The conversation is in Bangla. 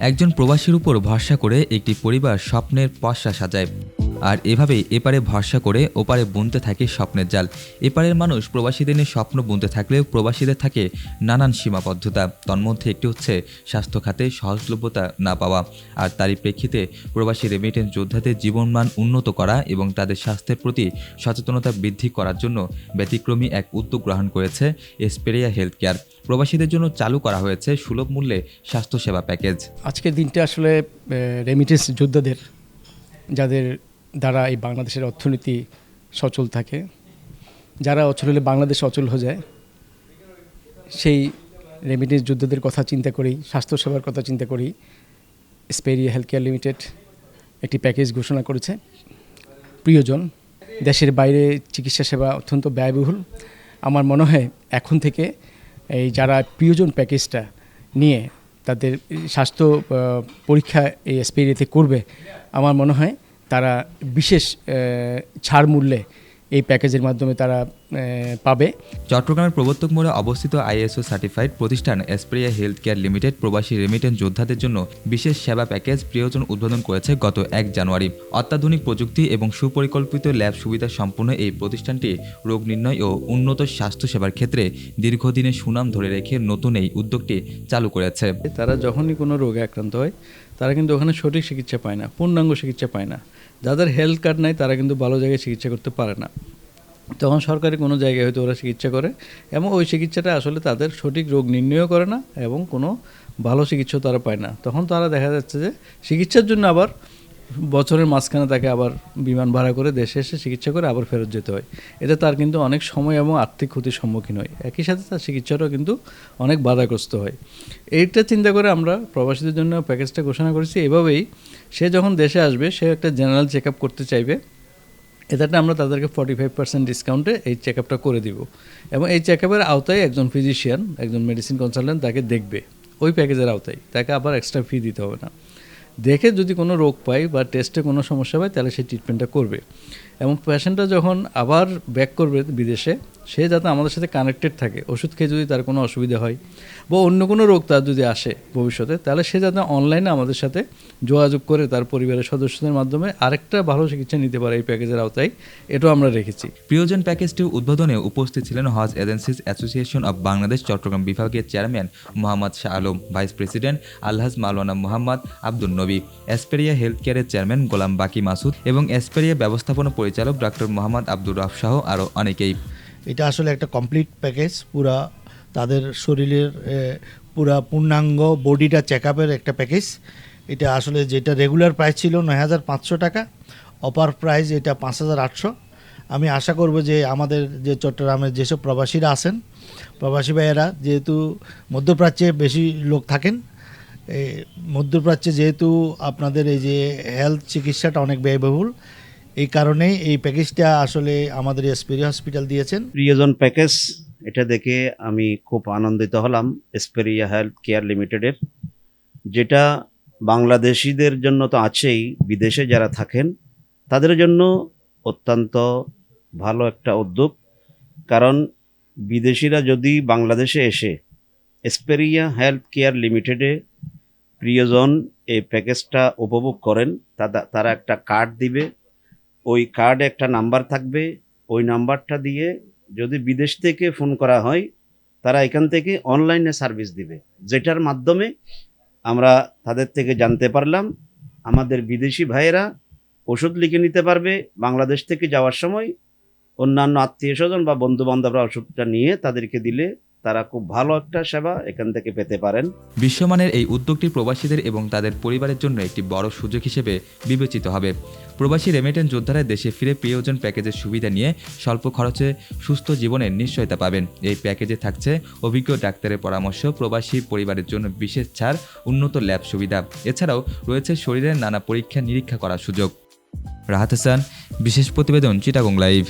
একজন প্রবাসীর উপর ভরসা করে একটি পরিবার স্বপ্নের পশা সাজায়। আর এভাবেই এপারে ভরসা করে ওপারে বুনতে থাকে স্বপ্নের জাল। এপারের মানুষ প্রবাসীদের নিয়ে স্বপ্ন বুনতে থাকলেও প্রবাসীদের থাকে নানান সীমাবদ্ধতা। তন্মধ্যে একটি হচ্ছে স্বাস্থ্য খাতে সহজলভ্যতা না পাওয়া। আর তারই প্রেক্ষিতে প্রবাসী রেমিটেন্স যোদ্ধাদের জীবনমান উন্নত করা এবং তাদের স্বাস্থ্যের প্রতি সচেতনতা বৃদ্ধি করার জন্য ব্যতিক্রমী এক উদ্যোগ গ্রহণ করেছে এসপেরিয়া হেলথ কেয়ার প্রবাসীদের জন্য চালু করা হয়েছে সুলভ মূল্যে স্বাস্থ্যসেবা প্যাকেজ। আজকের দিনটা আসলে রেমিটেন্স যোদ্ধাদের, যাদের দ্বারা এই বাংলাদেশের অর্থনীতি সচল থাকে। যারা অচল হলে বাংলাদেশ অচল হয়ে যায়। সেই রেমিটেন্স যুদ্ধদের কথা চিন্তা করেই স্বাস্থ্যসেবার কথা চিন্তা করি। স্পেরিয়া হেলথ কেয়ার লিমিটেড একটি প্যাকেজ ঘোষণা করেছে। প্রিয়জন, দেশের বাইরে চিকিৎসা সেবা অত্যন্ত ব্যয়বহুল। আমার মনে হয় এখন থেকে এই যারা প্রিয়জন প্যাকেজটা নিয়ে তাদের স্বাস্থ্য পরীক্ষা এই স্পেরিয়াতে করবে, আমার মনে হয় তারা বিশেষ ছাড় মূল্যে এই প্যাকেজের মাধ্যমে তারা পাবে। চট্টগ্রামের প্রবর্তক মোড়ে অবস্থিত আইএসও সার্টিফাইড প্রতিষ্ঠান এসপ্রিয়া হেলথ কেয়ার লিমিটেড প্রবাসী রেমিটেন্স যোদ্ধাদের জন্য বিশেষ সেবা প্যাকেজ প্রিয়জন উদ্বোধন করেছে গত এক জানুয়ারি। অত্যাধুনিক প্রযুক্তি এবং সুপরিকল্পিত ল্যাব সুবিধা সম্পন্ন এই প্রতিষ্ঠানটি রোগ নির্ণয় ও উন্নত স্বাস্থ্যসেবার ক্ষেত্রে দীর্ঘদিনের সুনাম ধরে রেখে নতুন এই উদ্যোগটি চালু করেছে। তারা যখনই কোনো রোগে আক্রান্ত হয় তারা কিন্তু ওখানে সঠিক চিকিৎসা পায় না পূর্ণাঙ্গ চিকিৎসা পায় না। যাদের হেলথ কার্ড নাই তারা কিন্তু ভালো জায়গায় চিকিৎসা করতে পারে না। তখন সরকারি কোনো জায়গায় হয়তো ওরা চিকিৎসা করে এবং ওই চিকিৎসাটা আসলে তাদের সঠিক রোগ নির্ণয় করে না এবং কোনো ভালো চিকিৎসা তারা পায় না। তখন তারা দেখা যাচ্ছে যে চিকিৎসার জন্য আবার বছরের মাঝখানে তাকে আবার বিমান ভাড়া করে দেশে এসে চিকিৎসা করে আবার ফেরত যেতে হয়। এতে তার কিন্তু অনেক সময় এবং আর্থিক ক্ষতির সম্মুখীন হয়। একই সাথে তার চিকিৎসাটাও কিন্তু অনেক বাধাগ্রস্ত হয়। এইটা চিন্তা করে আমরা প্রবাসীদের জন্য প্যাকেজটা ঘোষণা করেছি। এভাবেই সে যখন দেশে আসবে, সে একটা জেনারেল চেক করতে চাইবে। এটাতে আমরা তাদেরকে ফর্টি ফাইভ পার্সেন্ট ডিসকাউন্টে এই চেক আপটা করে দিব। এবং এই চেক আপের আওতায় একজন ফিজিশিয়ান একজন মেডিসিন কনসালটেন্ট তাকে দেখবে। ওই প্যাকেজের আওতায়। তাকে আবার এক্সট্রা ফি দিতে হবে না। দেখে যদি কোনো রোগ পাই বা টেস্টে কোনো সমস্যা পায় তাহলে সেই ট্রিটমেন্টটা করবে। এবং পেশেন্টটা যখন আবার ব্যাক করবে বিদেশে সে যাতে আমাদের সাথে কানেক্টেড থাকে। ওষুধ খেয়ে যদি তার কোনো অসুবিধা হয় বা অন্য কোনো রোগ তার যদি আসে ভবিষ্যতে, তাহলে সে যাতে অনলাইনে আমাদের সাথে যোগাযোগ করে তার পরিবারের সদস্যদের মাধ্যমে আরেকটা ভালো চিকিৎসা নিতে পারে এই প্যাকেজের আওতায়। এটাও আমরা রেখেছি। প্রিয়জন প্যাকেজটি উদ্বোধনে উপস্থিত ছিলেন Hajj agencies association of Bangladesh Chattogram বিভাগের chairman Mohammad Shah Alam, vice president Alhaj Maulana Mohammad Abdul Nabi, Esperia health কেয়ারের চেয়ারম্যান গোলাম বাকি মাসুদ এবং এসপেরিয়া ব্যবস্থাপনা পরিচালক ডক্টর মোহাম্মদ আব্দুর রাফ শাহ আরও অনেকেই। এটা আসলে একটা কমপ্লিট প্যাকেজ পুরা তাদের শরীরের পুরা পূর্ণাঙ্গ বডিটা চেক আপের একটা প্যাকেজ এটা আসলে যেটা রেগুলার প্রাইস ছিল নয় হাজার পাঁচশো টাকা অপার প্রাইস এটা পাঁচ হাজার আটশো। আমি আশা করব যে আমাদের যে চট্টগ্রামের যেসব প্রবাসীরা আছেন, প্রবাসী ভাইয়েরা যেহেতু মধ্যপ্রাচ্যে বেশি লোক থাকেন মধ্যপ্রাচ্যে যেহেতু আপনাদের এই যে হেলথ চিকিৎসাটা অনেক ব্যয়বহুল এই কারণেই এই প্যাকেজটা আসলে আমাদের এসপিরি হসপিটাল দিয়েছেন। প্রিয়জন প্যাকেজ এটা দেখে আমি খুব আনন্দিত হলাম এসপেরিয়া হেলথ কেয়ার লিমিটেডের যেটা বাংলাদেশিদের জন্য তো আছেই, বিদেশে যারা থাকেন, তাদের জন্য অত্যন্ত ভালো একটা উদ্যোগ। কারণ বিদেশিরা যদি বাংলাদেশে এসে এসপেরিয়া হেলথ কেয়ার লিমিটেডে প্রিয়জন এই প্যাকেজটা উপভোগ করেন তারা একটা কার্ড দিবে ওই কার্ডে একটা নাম্বার থাকবে, ওই নাম্বারটা দিয়ে যদি বিদেশ থেকে ফোন করা হয়, তারা এখান থেকে অনলাইনে সার্ভিস দিবে। যেটার মাধ্যমে আমরা তাদের থেকে জানতে পারলাম, আমাদের বিদেশি ভাইয়েরা ওষুধ লিখে নিতে পারবে, বাংলাদেশ থেকে যাওয়ার সময় অন্যান্য আত্মীয় স্বজন বা বন্ধু বান্ধবরা ওষুধটা নিয়ে তাদেরকে দিলে তারা খুব ভালো একটা সেবা এখান থেকে পেতে পারেন। বিশ্বমানের এই উদ্যোগটি প্রবাসীদের এবং তাদের পরিবারের জন্য একটি বড় সুযোগ হিসেবে বিবেচিত হবে। প্রবাসী রেমিটেন্স যোদ্ধারা দেশে ফিরে প্রিয়জন প্যাকেজের সুবিধা নিয়ে স্বল্প খরচে সুস্থ জীবনের নিশ্চয়তা পাবেন। এই প্যাকেজে থাকছে অভিজ্ঞ ডাক্তারের পরামর্শ, প্রবাসী পরিবারের জন্য বিশেষ ছাড়, উন্নত ল্যাব সুবিধা। এছাড়াও রয়েছে শরীরের নানা পরীক্ষা নিরীক্ষা করার সুযোগ। রাহাত হাসান, বিশেষ প্রতিবেদন চিটাগং লাইভ।